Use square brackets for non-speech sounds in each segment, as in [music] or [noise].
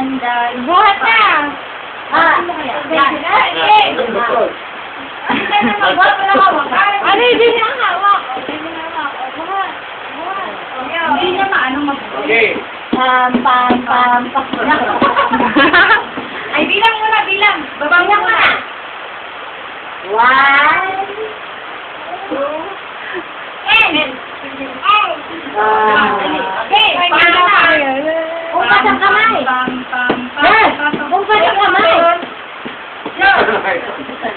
Pandan. Buhat na! Ah, ah ano hindi niya hawak? Hindi niya maano mag... Okay. Pam, pam, pam, pam. Ay, bilang muna, bilang. Babang mo na. One, two, and. And. Ah. Okay, paano na? Upas ang kamay.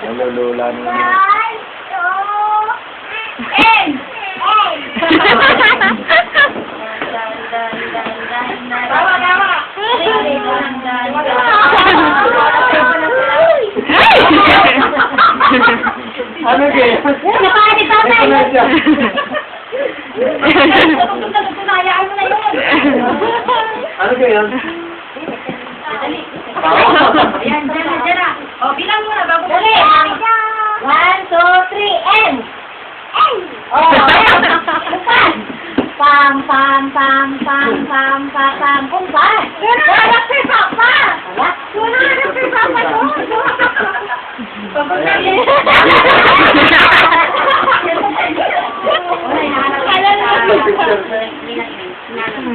Nalulula na. One, two, N. Tawa, tawa. Ano kaya? Napakit tatay. Ito na siya. Hayaan mo na yun. Ano kaya? Ayan, dyan na, dyan na. Bilang bago Dali. One, two, three, and. Oh, umpas. Pam, pam, pam, pam, pam, pam, pam, umpas. Hanap si Papa. Wala. Hanap si Papa doon.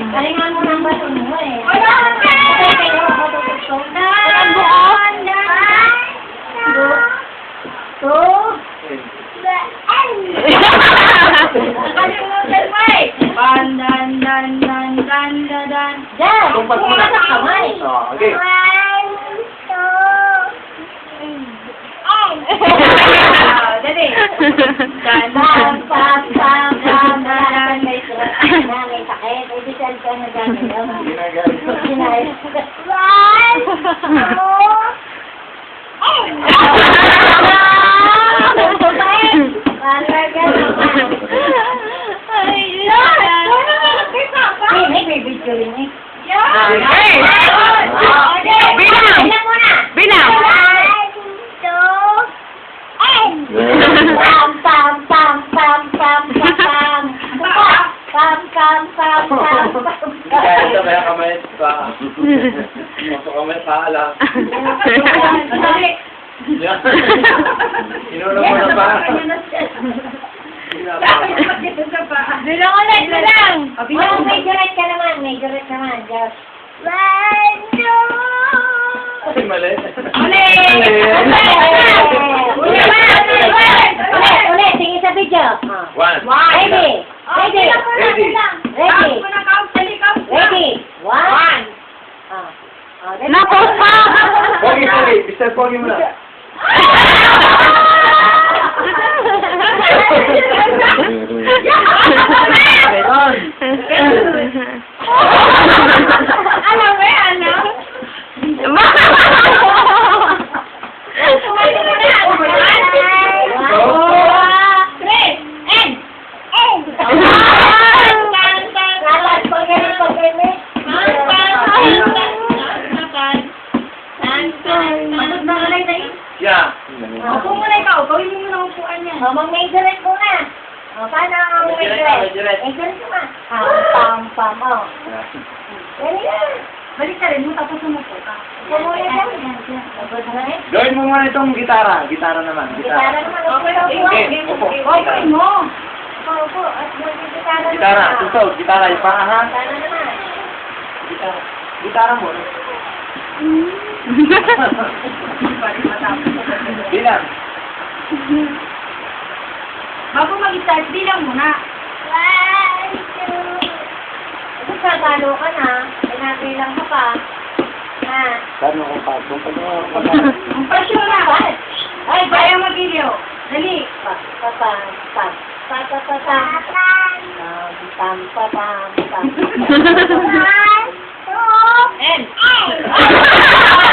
Galingan mo ng bato mo eh. Wala ka. Kasi kayo matutugtog na. Two. Nakalimutan mo eh. Pan, dan, dan, dan, dan, dan, dan. Diyan. Tumpas mo na. sa kamay. Oh, okay. Ah, Dali. Dan, dan, pam, pam, pam, dan, dan. May sakit. May sakit. May disal ka na gano'n. Ginagalit. Ginay. One, two, Talaga naman. Ay, rin eh. Okay. Bilang! Bilang! One, two, and. Pam, pam, pam, pam, pam, pam, pam. Pam, pam, pam, pam, pam, Kaya ito pam. kaya kamay pa. Masok kamay pa ala. Dali. Yan. Inulo mo na pa. Bilang ulit, bilang. Oh, majorette ka naman, majorette naman. Just one, two. Ay, mali. Ulit! Ulit, ulit, ulit, sige sa video. One. Ready, ready, Ready. ready, ready. One. Ah. Ah, ready. Napos pa! Pogi, pogi. Mr. Pogi mo na. Manod na alay na yun. Yeah. Upo muna ikaw. Gawin mo muna upuan niya. Oh, mag-majorette muna. Oh, paano ang Majorette, majorette? majorette. Majorette ka Pam, pam, pam, oh. Dali yan. Balik ka rin mo, tapos umupo ka. Gawin mo muna itong gitara. Gitara naman. Gitara Gitara. naman. Okay, okay, Upo, okay. Mo. upo, upo. At. Gitara. Tusaw. Gitara. Yung paa ha. Gitara naman. Gitara. Gitara mo. [laughs] Bilang. Bago mag-start, bilang muna. One, two. Ito sagalo ka na. Pinabilang ka pa. Ha? Paano kung pa? Kung pa Ang pasyon na. Ay, kaya mag-video. Dali. Pa, pa, pa, pa. Pa, pa, pa, pa. Pam, pam, pa, pam, pam. One, two, and oh! [laughs]